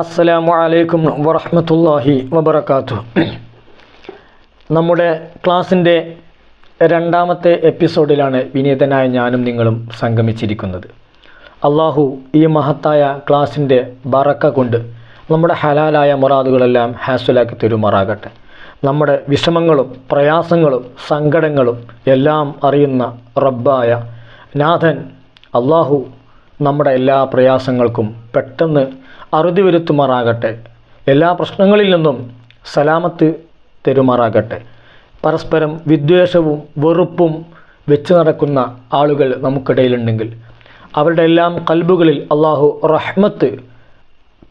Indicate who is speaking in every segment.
Speaker 1: അസ്സലാമു അലൈക്കും വറഹമത്തല്ലാഹി വബർക്കാത്തു നമ്മുടെ ക്ലാസ്സിന്റെ രണ്ടാമത്തെ എപ്പിസോഡിലാണ് വിനീതനായ ഞാനും നിങ്ങളും സംഗമിച്ചിരിക്കുന്നത്. അള്ളാഹു ഈ മഹത്തായ ക്ലാസ്സിന്റെ ബറക്ക കൊണ്ട് നമ്മുടെ ഹലാലായ മുറാദുകളെല്ലാം ഹാസുലാക്കി തരുമാറാകട്ടെ. നമ്മുടെ വിഷമങ്ങളും പ്രയാസങ്ങളും സങ്കടങ്ങളും എല്ലാം അറിയുന്ന റബ്ബായ നാഥൻ അള്ളാഹു നമ്മുടെ എല്ലാ പ്രയാസങ്ങൾക്കും പെട്ടെന്ന് അറുതി വരുത്തുമാറാകട്ടെ. എല്ലാ പ്രശ്നങ്ങളിൽ നിന്നും സലാമത്ത് തരുമാറാകട്ടെ. പരസ്പരം വിദ്വേഷവും വെറുപ്പും വെച്ച് നടക്കുന്ന ആളുകൾ നമുക്കിടയിലുണ്ടെങ്കിൽ അവരുടെ എല്ലാം കൽബുകളിൽ അള്ളാഹു റഹ്മത്ത്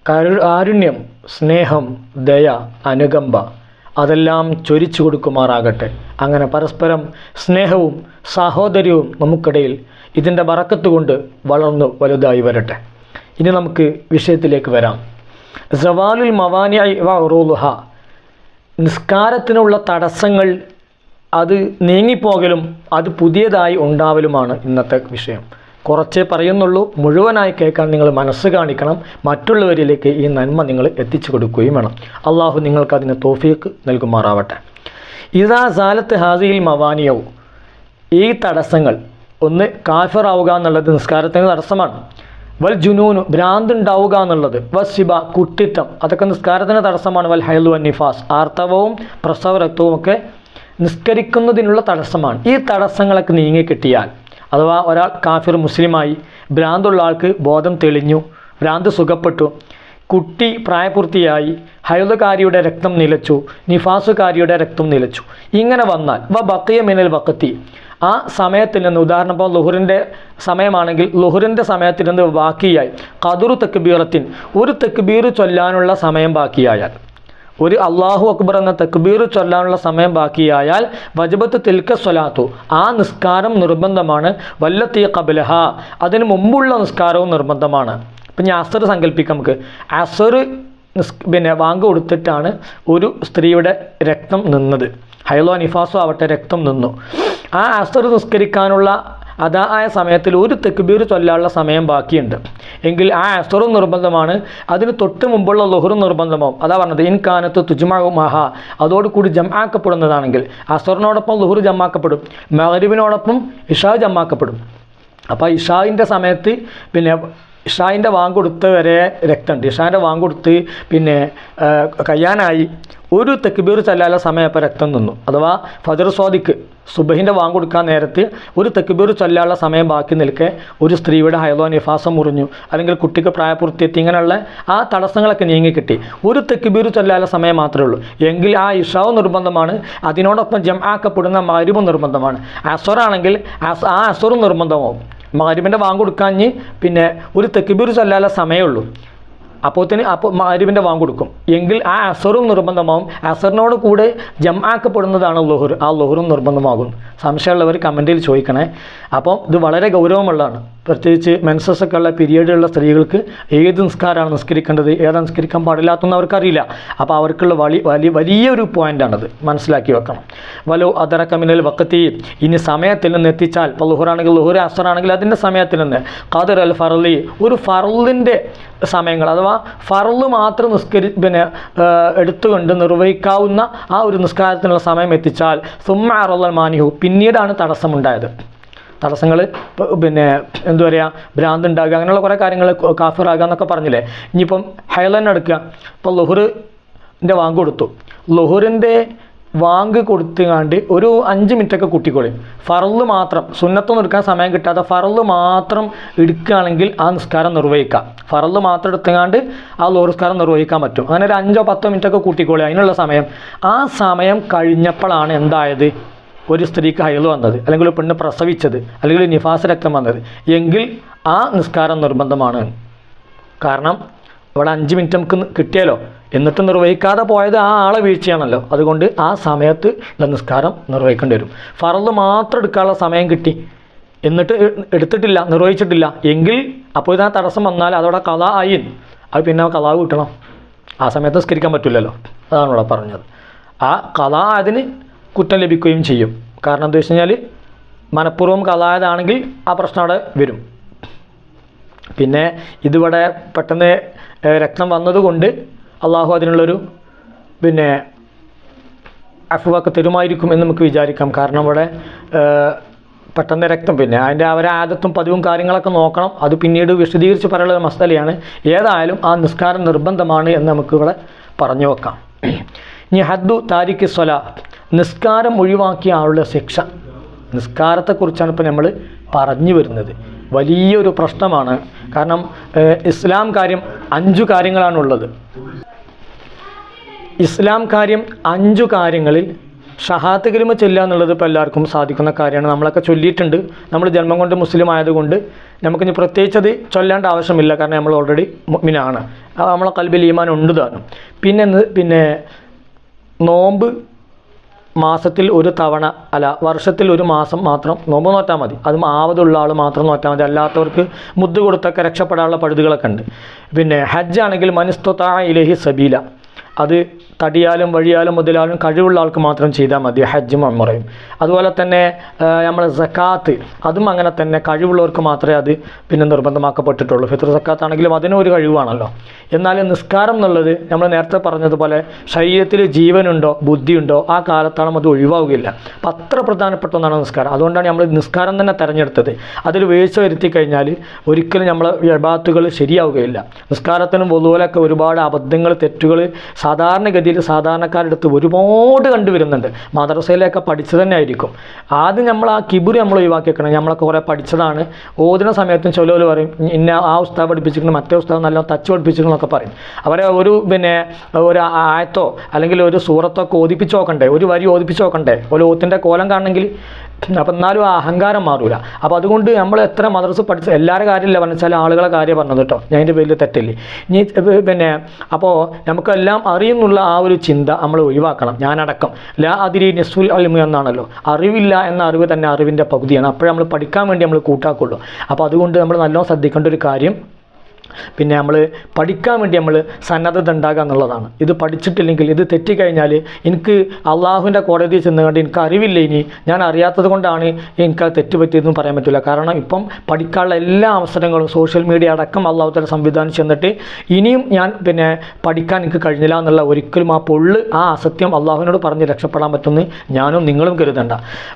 Speaker 1: കരു കാരുണ്യം സ്നേഹം ദയ അനുകമ്പ അതെല്ലാം ചൊരിച്ചു കൊടുക്കുമാറാകട്ടെ. അങ്ങനെ പരസ്പരം സ്നേഹവും സാഹോദര്യവും നമുക്കിടയിൽ ഇതിന്റെ വറക്കത്തുകൊണ്ട് വളർന്നു വലുതായി വരട്ടെ. ഇനി നമുക്ക് വിഷയത്തിലേക്ക് വരാം. സവാലുൽ മവാനിയായി വ ഉറൂലുഹ നിസ്കാരത്തിനുള്ള തടസ്സങ്ങൾ അത് നീങ്ങിപ്പോകലും അത് പുതിയതായി ഉണ്ടാവലുമാണ് ഇന്നത്തെ വിഷയം. കുറച്ചേ പറയുന്നുള്ളൂ. മുഴുവനായി കേൾക്കാൻ നിങ്ങൾ മനസ്സ് കാണിക്കണം. മറ്റുള്ളവരിലേക്ക് ഈ നന്മ നിങ്ങൾ എത്തിച്ചു കൊടുക്കുകയും വേണം. അള്ളാഹു നിങ്ങൾക്ക് അതിന് തോഫീക്ക് നൽകുമാറാവട്ടെ. ഇതാ സാലത്ത് ഹാസിയിൽ മവാനിയോ. ഈ തടസ്സങ്ങൾ ഒന്ന് കാഫിറാവുക എന്നുള്ളത് നിസ്കാരത്തിന് തടസ്സമാണ്. വൽ ജുനൂനു ഭ്രാന്ത് ഉണ്ടാവുക എന്നുള്ളത്. വസിബ കുട്ടിത്തം. അതൊക്കെ നിസ്കാരത്തിന് തടസ്സമാണ്. വൽ ഹൈലു നിഫാസ്. ആർത്തവവും പ്രസവ രക്തവും ഒക്കെ നിസ്കരിക്കുന്നതിനുള്ള തടസ്സമാണ്. ഈ തടസ്സങ്ങളൊക്കെ നീങ്ങി കിട്ടിയാൽ അഥവാ ഒരാൾ കാഫിർ മുസ്ലിമായി ഭ്രാന്തുള്ള ആൾക്ക് ബോധം തെളിഞ്ഞു ഭ്രാന്ത് സുഖപ്പെട്ടു കുട്ടി പ്രായപൂർത്തിയായി ഹൈലുകാരിയുടെ രക്തം നിലച്ചു നിഫാസുകാരിയുടെ രക്തം നിലച്ചു. ഇങ്ങനെ വന്നാൽ വ ബക്കിയ മിനൽ വക്കത്തി ആ സമയത്തിൽ നിന്ന് ഉദാഹരണം ഇപ്പോൾ ലുഹുറിന്റെ സമയമാണെങ്കിൽ ലുഹുറിന്റെ സമയത്തിൽ നിന്ന് ബാക്കിയായി കതുറു തെക്കുബീറത്തിൻ ഒരു തെക്കുബീർ ചൊല്ലാനുള്ള സമയം ബാക്കിയായാൽ. ഒരു അള്ളാഹു അക്ബർ എന്ന തക്ബീർ ചൊല്ലാനുള്ള സമയം ബാക്കിയായാൽ വജബത്ത് തിൽക്ക സ്വലാത്തു ആ നിസ്കാരം നിർബന്ധമാണ്. വല്ലത്തി കബലഹ അതിന് മുമ്പുള്ള നിസ്കാരവും നിർബന്ധമാണ്. ഇപ്പം ഞാൻ അസർ സങ്കല്പിക്കാം നമുക്ക്. അസർ നിസ് പിന്നെ വാങ്ക് കൊടുത്തിട്ടാണ് ഒരു സ്ത്രീയുടെ രക്തം നിന്നത്. ഹൈലോ നിഫാസോ ആവട്ടെ രക്തം നിന്നു. ആ അസർ നിസ്കരിക്കാനുള്ള അതാ ആയ സമയത്തിൽ ഒരു തെക്കുബീർ ചൊല്ലാനുള്ള സമയം ബാക്കിയുണ്ട്. എങ്കിൽ ആ അസറും നിർബന്ധമാണ്. അതിന് തൊട്ട് മുമ്പുള്ള ലൊഹറും നിർബന്ധമാവും. അതാ പറഞ്ഞത് ഇൻകാനത്ത് തുജ്മാവും മഹ. അതോടുകൂടി ജമാക്കപ്പെടുന്നതാണെങ്കിൽ അസറിനോടൊപ്പം ലൊഹുർ ജമാക്കപ്പെടും മഹരിവിനോടൊപ്പം ഇഷാ ജമാക്കപ്പെടും അപ്പോൾ ഇഷാവിന്റെ സമയത്ത് പിന്നെ ഇഷാവിന്റെ വാങ്ക് കൊടുത്ത വരെ രക്തമുണ്ട്. ഇഷാന്റെ വാങ്കൊടുത്ത് പിന്നെ കയ്യാനായി ഒരു തെക്കുബീർ ചൊല്ലാനുള്ള സമയം അപ്പോൾ രക്തം നിന്നു. അഥവാ ഫജർ സ്വാദിക്ക് സുബഹിന്റെ വാങ്ക് കൊടുക്കാൻ നേരത്ത് ഒരു തെക്കുബീർ ചൊല്ലാനുള്ള സമയം ബാക്കി നിൽക്കെ ഒരു സ്ത്രീയുടെ ഹൈലോ നിഫാസം മുറിഞ്ഞു. അല്ലെങ്കിൽ കുട്ടിക്ക് പ്രായപൂർത്തിയെത്തി ഇങ്ങനെയുള്ള ആ തടസ്സങ്ങളൊക്കെ നീങ്ങിക്കിട്ടി ഒരു തെക്കുബീർ ചൊല്ലാനുള്ള സമയം മാത്രമേ ഉള്ളൂ. എങ്കിൽ ആ ഇഷാവ് നിർബന്ധമാണ്. അതിനോടൊപ്പം ജം ആക്കപ്പെടുന്ന മരുവും നിർബന്ധമാണ് അസറാണെങ്കിൽ അസ് ആ അസറും നിർബന്ധമാവും. മാരുമിന്റെ വാങ്ക് കൊടുക്കാഞ്ഞ് പിന്നെ ഒരു തെക്കുബീർ ചൊല്ലാനുള്ള സമയമുള്ളൂ അപ്പോത്തിന് അപ്പോൾ മാരിവിന്റെ വാങ് കൊടുക്കും. എങ്കിൽ ആ അസറും നിർബന്ധമാവും. അസറിനോട് കൂടെ ജം ആക്കപ്പെടുന്നതാണ് ലൊഹുർ. ആ ലൊഹുറും നിർബന്ധമാകും. സംശയമുള്ളവർ കമന്റിൽ ചോദിക്കണേ. അപ്പം ഇത് വളരെ ഗൗരവമുള്ളതാണ്. പ്രത്യേകിച്ച് മെൻസസ് ഒക്കെ ഉള്ള പീരീഡുള്ള സ്ത്രീകൾക്ക് ഏത് നിസ്കാരമാണ് നിസ്കരിക്കേണ്ടത് ഏതാ നിസ്കരിക്കാൻ പാടില്ലാത്തൊന്നും അവർക്കറിയില്ല അപ്പോൾ അവർക്കുള്ള വലിയ വലിയ വലിയൊരു പോയിന്റാണത് മനസ്സിലാക്കി വെക്കണം. വലോ അതറക്കമിനൽ കമിനൽ വക്കത്തി ഇനി സമയത്തിൽ നിന്ന് എത്തിച്ചാൽ ഇപ്പോൾ ലുഹുറാണെങ്കിൽ ലുഹുർ അസറാണെങ്കിൽ അതിന്റെ സമയത്തിൽ നിന്ന്. ഖാദർ അൽ ഫറലി ഒരു ഫറലിന്റെ സമയങ്ങൾ അഥവാ ഫറൽ മാത്രം നിസ്കരി പിന്നെ എടുത്തുകൊണ്ട് നിർവഹിക്കാവുന്ന ആ ഒരു നിസ്കാരത്തിനുള്ള സമയം എത്തിച്ചാൽ സുമ്മ അറൽ മാനിഹു. പിന്നീടാണ് തടസ്സമുണ്ടായത്. തടസ്സങ്ങൾ പിന്നെ എന്താ പറയുക ഭ്രാന്ത് ഉണ്ടാകുക അങ്ങനെയുള്ള കുറേ കാര്യങ്ങൾ കാഫിറാകുക എന്നൊക്കെ പറഞ്ഞില്ലേ? ഇനിയിപ്പം ഹൈലൻ എടുക്കുക. ഇപ്പോൾ ലുഹുറിന്റെ വാങ്ക് കൊടുത്തു. ലുഹുറിന്റെ വാങ്ക് കൊടുത്തുകാണ്ട് ഒരു അഞ്ച് മിനിറ്റൊക്കെ കുട്ടിക്കോളി. ഫറൽ മാത്രം സുന്നത്തൊന്നും എടുക്കാൻ സമയം കിട്ടാതെ ഫറൽ മാത്രം എടുക്കുകയാണെങ്കിൽ ആ നിസ്കാരം നിർവഹിക്കാം. ഫറൽ മാത്രം എടുത്തുകാണ്ട് ആ ലോറിസ്കാരം നിർവഹിക്കാൻ പറ്റും. അങ്ങനെ ഒരു അഞ്ചോ പത്തോ മിനിറ്റൊക്കെ കൂട്ടിക്കോളി. അതിനുള്ള സമയം ആ സമയം കഴിഞ്ഞപ്പോഴാണ് എന്തായത്? ഒരു സ്ത്രീക്ക് ഹൈൽ വന്നത് അല്ലെങ്കിൽ ഒരു പെണ്ണ് പ്രസവിച്ചത് അല്ലെങ്കിൽ നിഫാസ് രക്തം വന്നത്. എങ്കിൽ ആ നിസ്കാരം നിർബന്ധമാണ്. കാരണം അവിടെ അഞ്ച് മിനിറ്റ് നമുക്ക് കിട്ടിയാലോ? എന്നിട്ട് നിർവഹിക്കാതെ പോയത് ആ ആളെ വീഴ്ചയാണല്ലോ. അതുകൊണ്ട് ആ സമയത്ത് ഉള്ള നിസ്കാരം നിർവഹിക്കേണ്ടി വരും. ഫറൽ മാത്രം എടുക്കാനുള്ള സമയം കിട്ടി. എന്നിട്ട് എടുത്തിട്ടില്ല നിർവഹിച്ചിട്ടില്ല. എങ്കിൽ അപ്പോൾ ഇതാ തടസ്സം വന്നാൽ അതോടെ കഥ ആയി. അത് പിന്നെ കഥാവ് കിട്ടണം. ആ സമയത്ത് നിസ്കരിക്കാൻ പറ്റില്ലല്ലോ. അതാണ് ഇവിടെ പറഞ്ഞത്. ആ കഥ അതിന് കുറ്റം ലഭിക്കുകയും ചെയ്യും. കാരണം എന്താ വെച്ച് കഴിഞ്ഞാൽ മനഃപൂർവം കഥായതാണെങ്കിൽ ആ പ്രശ്നം അവിടെ വരും. പിന്നെ ഇതിവിടെ പെട്ടെന്ന് രക്തം വന്നതുകൊണ്ട് അള്ളാഹു അതിനുള്ളൊരു പിന്നെ അഫുവൊക്കെ തരുമായിരിക്കും എന്ന് നമുക്ക് വിചാരിക്കാം. കാരണം ഇവിടെ പെട്ടെന്ന് രക്തം പിന്നെ അതിന്റെ അവരെ ആദത്തും പതിവും കാര്യങ്ങളൊക്കെ നോക്കണം. അത് പിന്നീട് വിശദീകരിച്ച് പറയാനുള്ള ഒരു മസ്തലയാണ് ഏതായാലും ആ നിസ്കാരം നിർബന്ധമാണ് എന്ന് നമുക്കിവിടെ പറഞ്ഞു വെക്കാം. ഇനി ഹദ്ദു താരിഖ് സ്വല. നിസ്കാരം ഒഴിവാക്കിയ ആളുടെ ശിക്ഷ. നിസ്കാരത്തെക്കുറിച്ചാണ് ഇപ്പോൾ നമ്മൾ പറഞ്ഞു വരുന്നത്. വലിയൊരു പ്രശ്നമാണ്. കാരണം ഇസ്ലാം കാര്യം അഞ്ചു കാര്യങ്ങളാണുള്ളത്. ഇസ്ലാം കാര്യം അഞ്ചു കാര്യങ്ങളിൽ ഷഹാത്ത് കലിമ ചൊല്ലുക എന്നുള്ളത് ഇപ്പോൾ എല്ലാവർക്കും സാധിക്കുന്ന കാര്യമാണ്. നമ്മളൊക്കെ ചൊല്ലിയിട്ടുണ്ട്. നമ്മൾ ജന്മം കൊണ്ട് മുസ്ലിം ആയതുകൊണ്ട് നമുക്കിനി പ്രത്യേകിച്ച് അത് ചൊല്ലേണ്ട ആവശ്യമില്ല. കാരണം നമ്മൾ ഓൾറെഡി മുഗ്മിനാണ് നമ്മളെ കൽബിൽ ഈമാൻ ഉണ്ട് താനും. പിന്നെ പിന്നെ നോമ്പ് മാസത്തിൽ ഒരു തവണ അല്ല വർഷത്തിൽ ഒരു മാസം മാത്രം നോമ്പ് നോറ്റാൽ മതി. അത് ആവതുള്ള ആൾ മാത്രം നോറ്റാൽ മതി. അല്ലാത്തവർക്ക് മുദ്ദ് കൊടുത്തൊക്കെ രക്ഷപ്പെടാനുള്ള പഴുതുകളൊക്കെ ഉണ്ട്. പിന്നെ ഹജ്ജ് ആണെങ്കിൽ മനിസ്തൊത്താ ഇലഹി സബീല. അത് തടിയാലും വഴിയാലും മുതലാലും കഴിവുള്ള ആൾക്ക് മാത്രം ചെയ്താൽ മതി ഹജ്ജും അമ്മറയും അതുപോലെ തന്നെ നമ്മൾ സക്കാത്ത് അതും അങ്ങനെ തന്നെ കഴിവുള്ളവർക്ക് മാത്രമേ അത് പിന്നെ നിർബന്ധമാക്കപ്പെട്ടിട്ടുള്ളൂ. ഫിത്ര സക്കാത്ത് ആണെങ്കിലും അതിനും ഒരു കഴിവാണല്ലോ. എന്നാൽ നിസ്കാരം എന്നുള്ളത് നമ്മൾ നേരത്തെ പറഞ്ഞതുപോലെ ശരീരത്തിൽ ജീവനുണ്ടോ ബുദ്ധിയുണ്ടോ ആ കാലത്താണോ അത് ഒഴിവാവുകയില്ല. അപ്പം അത്ര പ്രധാനപ്പെട്ട ഒന്നാണ് നിസ്കാരം. അതുകൊണ്ടാണ് നമ്മൾ നിസ്കാരം തന്നെ തിരഞ്ഞെടുത്തത്. അതിൽ വീഴ്ച വരുത്തി കഴിഞ്ഞാൽ ഒരിക്കലും നമ്മൾ വിഭാത്തുകൾ ശരിയാവുകയില്ല. നിസ്കാരത്തിനും അതുപോലെയൊക്കെ ഒരുപാട് അബദ്ധങ്ങൾ തെറ്റുകൾ സാധാരണഗതിയിൽ സാധാരണക്കാരുടെ അടുത്ത് ഒരുപാട് കണ്ടുവരുന്നുണ്ട്. മദ്രസയിലൊക്കെ പഠിച്ചു തന്നെ ആയിരിക്കും ആദ്യം നമ്മൾ ആ കിബുരി നമ്മൾ ഒഴിവാക്കി വെക്കണം നമ്മളൊക്കെ കുറേ പഠിച്ചതാണ്. ഓതുന്ന സമയത്തും ചിലവർ പറയും ഇന്ന ആ ഉസ്താവ് പഠിപ്പിച്ചിരിക്കണം മറ്റേ ഉസ്താവ് നല്ല തച്ച് പഠിപ്പിച്ചിരിക്കണം എന്നൊക്കെ പറയും. അവരെ ഒരു പിന്നെ ഒരു ആയത്തോ അല്ലെങ്കിൽ ഒരു സൂറത്തോ ഒക്കെ ഓതിപ്പിച്ച് നോക്കണ്ടേ? ഒരു വരി ഓതിപ്പിച്ച് നോക്കണ്ടേ? ഒരു ഓത്തിന്റെ കോലം കാണണമെങ്കിൽ അപ്പം എന്നാലും അഹങ്കാരം മാറൂല. അപ്പോൾ അതുകൊണ്ട് നമ്മൾ എത്ര മദ്രസ പഠിച്ച എല്ലാവരുടെ കാര്യമില്ല പറഞ്ഞു ചില ആളുകളെ കാര്യം പറഞ്ഞത് കേട്ടോ. ഞാൻ അതിന്റെ പേരിൽ തെറ്റില്ലേ? ഇനി പിന്നെ അപ്പോൾ നമുക്കെല്ലാം അറിയുന്നുള്ള ആ ഒരു ചിന്ത നമ്മൾ ഒഴിവാക്കണം. ഞാനടക്കം. ലാ അതിരി നെസുൽ അലിമു എന്നാണല്ലോ. അറിവില്ല എന്ന അറിവ് തന്നെ അറിവിന്റെ പകുതിയാണ്. അപ്പോഴേ നമ്മൾ പഠിക്കാൻ വേണ്ടി നമ്മൾ കൂട്ടാക്കുള്ളൂ. അപ്പോൾ അതുകൊണ്ട് നമ്മൾ നല്ലോണം ശ്രദ്ധിക്കേണ്ട ഒരു കാര്യം പിന്നെ നമ്മൾ പഠിക്കാൻ വേണ്ടി നമ്മൾ സന്നദ്ധത ഉണ്ടാകുക എന്നുള്ളതാണ്. ഇത് പഠിച്ചിട്ടില്ലെങ്കിൽ ഇത് തെറ്റിക്കഴിഞ്ഞാൽ എനിക്ക് അള്ളാഹുവിന്റെ കോടതിയിൽ ചെന്നുകൊണ്ട് എനിക്ക് അറിവില്ല ഇനി. ഞാൻ അറിയാത്തത് കൊണ്ടാണ് എനിക്ക് അത് തെറ്റ് പറ്റിയതെന്ന് പറയാൻ പറ്റില്ല. കാരണം ഇപ്പം പഠിക്കാനുള്ള എല്ലാ അവസരങ്ങളും സോഷ്യൽ മീഡിയ അടക്കം അള്ളാഹുത്തല സംവിധാനം ചെന്നിട്ട് ഇനിയും ഞാൻ പിന്നെ പഠിക്കാൻ എനിക്ക് കഴിഞ്ഞില്ല എന്നുള്ള ഒരിക്കലും ആ പൊള്ള് ആ അസത്യം അള്ളാഹുവിനോട് പറഞ്ഞ് രക്ഷപ്പെടാൻ പറ്റുമെന്ന് ഞാനും നിങ്ങളും കരുതണ്ട.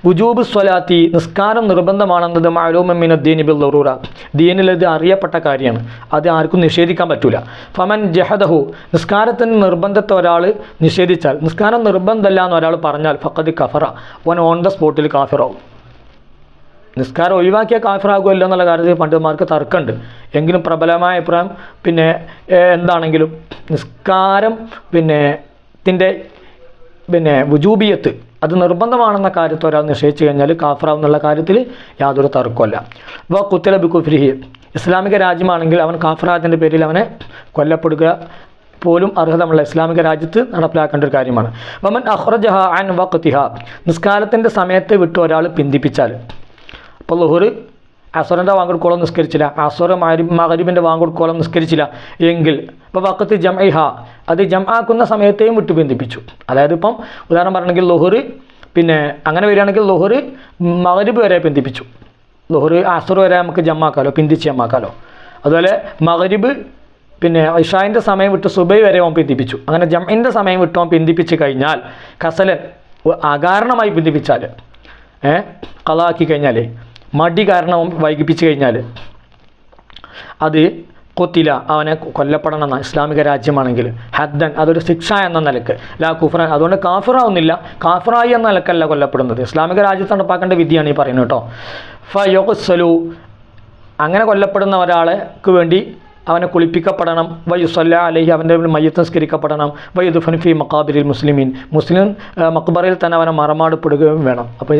Speaker 1: വുജൂബ് സ്വലാത്തി നിസ്കാരം നിർബന്ധമാണെന്നത് മാലൂമിനുദ്ദീൻ ബിൽ ദറൂറ. ദീനിൽ ഇത് അറിയപ്പെട്ട കാര്യമാണ്. അത് ആർക്കും നിഷേധിക്കാൻ പറ്റൂല. ഫമൻ ജഹദഹു നിസ്കാരത്തിന് നിർബന്ധത്തെ ഒരാൾ നിഷേധിച്ചാൽ നിസ്കാരം നിർബന്ധമല്ല എന്ന് ഒരാൾ പറഞ്ഞാൽ ഫക്കത് കഫറ ഓൻ ഓൺ ദ സ്പോട്ടിൽ കാഫിറാവും. നിസ്കാരം ഒഴിവാക്കിയ കാഫിറാകുമല്ലോ എന്നുള്ള കാര്യത്തിൽ പണ്ഡിതന്മാർക്ക് തർക്കമുണ്ട്. എങ്കിലും പ്രബലമായ അഭിപ്രായം പിന്നെ എന്താണെങ്കിലും നിസ്കാരം പിന്നെ ത്തിന്റെ പിന്നെ വുജൂബിയത്ത് അത് നിർബന്ധമാണെന്ന കാര്യത്തെ ഒരാൾ നിശ്ചയിച്ചു കഴിഞ്ഞാൽ കാഫറാവുന്നുള്ള കാര്യത്തിൽ യാതൊരു തർക്കമല്ല വ കുത്തല ബി കുഫ്രിഹി ഇസ്ലാമിക രാജ്യമാണെങ്കിൽ അവൻ കാഫറാത്തിന്റെ പേരിൽ അവനെ കൊല്ലപ്പെടുക പോലും അർഹതമുള്ള ഇസ്ലാമിക രാജ്യത്ത് നടപ്പിലാക്കേണ്ട ഒരു കാര്യമാണ്. വമൻ അഹ്റജഹ ആൻ വഖത്തിഹ നിസ്കാരത്തിന്റെ സമയത്ത് വിട്ട് ഒരാൾ പിന്തിപ്പിച്ചാൽ. അപ്പോൾ ലുഹുർ അസുറിന്റെ വാങ്കൊടുക്കോളം നിസ്കരിച്ചില്ല. അസുറ മരി മകരിബിന്റെ വാങ്കൊടുക്കോളം നിസ്കരിച്ചില്ല. എങ്കിൽ ഇപ്പോൾ വക്കത്ത് ജം ജംഇഹ. അത് ജം ആക്കുന്ന സമയത്തെയും വിട്ടു ബന്ധിപ്പിച്ചു അതായത് ഇപ്പം ഉദാഹരണം പറയണമെങ്കിൽ ലുഹുർ പിന്നെ അങ്ങനെ വരികയാണെങ്കിൽ ലുഹുർ മഹരിബ് വരെ ബന്ധിപ്പിച്ചു ലുഹുറ് അസർ വരെ നമുക്ക് ജമ്മാക്കാലോ പിന്തിച്ച് ജമ്മാക്കാലോ. അതുപോലെ മകരിബ് പിന്നെ ഇഷായിന്റെ സമയം വിട്ട് സുബൈ വരെ ഓൻ പിന്തിപ്പിച്ചു. അങ്ങനെ ജമ്മിന്റെ സമയം വിട്ട് ഓൻ പിന്തിപ്പിച്ച് കഴിഞ്ഞാൽ കസലൻ അകാരണമായി പിന്തിപ്പിച്ചാൽ ഏ കളാക്കി കഴിഞ്ഞാൽ മടി കാരണം വൈകിപ്പിച്ച് കഴിഞ്ഞാൽ അത് കൊത്തില അവനെ കൊല്ലപ്പെടണം എന്ന ഇസ്ലാമിക രാജ്യമാണെങ്കിൽ ഹദ്ദൻ അതൊരു ശിക്ഷ എന്ന നിലയ്ക്ക് ലാ കുഫ്രൻ അതുകൊണ്ട് കാഫിറാവുന്നില്ല. കാഫിറായി എന്ന നിലക്കല്ല കൊല്ലപ്പെടുന്നത്. ഇസ്ലാമിക രാജ്യത്ത് നടപ്പാക്കേണ്ട വിധിയാണ് ഈ പറയുന്നത് കേട്ടോ. ഫയൊസലു അങ്ങനെ കൊല്ലപ്പെടുന്ന ഒരാൾക്ക് വേണ്ടി അവനെ കുളിപ്പിക്കപ്പെടണം. വയുസല്ല അലഹി അവന്റെ മയ്യത്ത് നിസ്കരിക്കപ്പെടണം. വയുദുഫൻ ഫി മക്കാബിരിൽ മുസ്ലിമീൻ. മുസ്ലിം മക്ബറയിൽ തന്നെ അവനെ മറമാടപ്പെടുകയും വേണം. അപ്പോൾ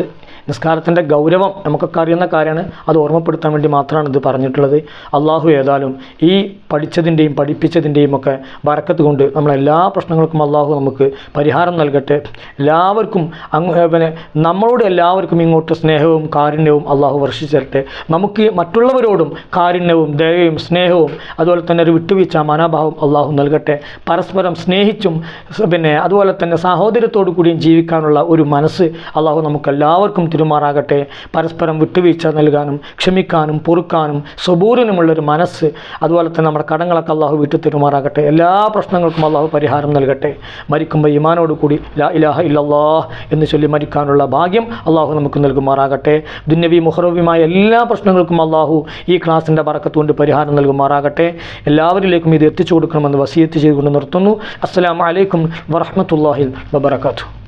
Speaker 1: നിസ്കാരത്തിന്റെ ഗൗരവം നമുക്കൊക്കെ അറിയുന്ന കാര്യമാണ്. അത് ഓർമ്മപ്പെടുത്താൻ വേണ്ടി മാത്രമാണ് ഇത് പറഞ്ഞിട്ടുള്ളത്. അള്ളാഹു ഏതായാലും ഈ പഠിച്ചതിന്റെയും പഠിപ്പിച്ചതിന്റെയും ഒക്കെ വരക്കത്ത് കൊണ്ട് നമ്മളെല്ലാ പ്രശ്നങ്ങൾക്കും അള്ളാഹു നമുക്ക് പരിഹാരം നൽകട്ടെ. എല്ലാവർക്കും പിന്നെ നമ്മളോട് എല്ലാവർക്കും ഇങ്ങോട്ട് സ്നേഹവും കാരുണ്യവും അള്ളാഹു വർഷിച്ചിരട്ടെ നമുക്ക് മറ്റുള്ളവരോടും കാരുണ്യവും ദയയും സ്നേഹവും അതുപോലെ തന്നെ ഒരു വിട്ടുവീഴ്ച മനോഭാവം അള്ളാഹു നൽകട്ടെ. പരസ്പരം സ്നേഹിച്ചും പിന്നെ അതുപോലെ തന്നെ സാഹോദര്യത്തോടു കൂടിയും ജീവിക്കാനുള്ള ഒരു മനസ്സ് അള്ളാഹു നമുക്കെല്ലാവർക്കും തിരുമാറാകട്ടെ. പരസ്പരം വിട്ടുവീഴ്ച നൽകാനും ക്ഷമിക്കാനും പൊറുക്കാനും സ്വബൂരനുമുള്ളൊരു മനസ്സ് അതുപോലെ തന്നെ നമ്മുടെ കടങ്ങളൊക്കെ അള്ളാഹു വിട്ടു തിരുമാറാകട്ടെ. എല്ലാ പ്രശ്നങ്ങൾക്കും അള്ളാഹു പരിഹാരം നൽകട്ടെ. മരിക്കുമ്പോൾ ഇമാനോട് കൂടി ലാ ഇലാഹ ഇല്ലല്ലാഹ് എന്ന് ചൊല്ലി മരിക്കാനുള്ള ഭാഗ്യം അള്ളാഹു നമുക്ക് നൽകുമാറാകട്ടെ. ദുന്യവി മുഹറവിയുമായ എല്ലാ പ്രശ്നങ്ങൾക്കും അള്ളാഹു ഈ ക്ലാസിന്റെ പറക്കത്തുകൊണ്ട് പരിഹാരം നൽകുമാറാകട്ടെ. എല്ലാവരിലേക്കും ഇത് എത്തിച്ചു കൊടുക്കണമെന്ന് വസീയത്ത് ചെയ്തുകൊണ്ട് നിർത്തുന്നു. അസ്സലാമു അലൈക്കും വറഹ്മത്തുള്ളാഹി വബറകാതുഹു.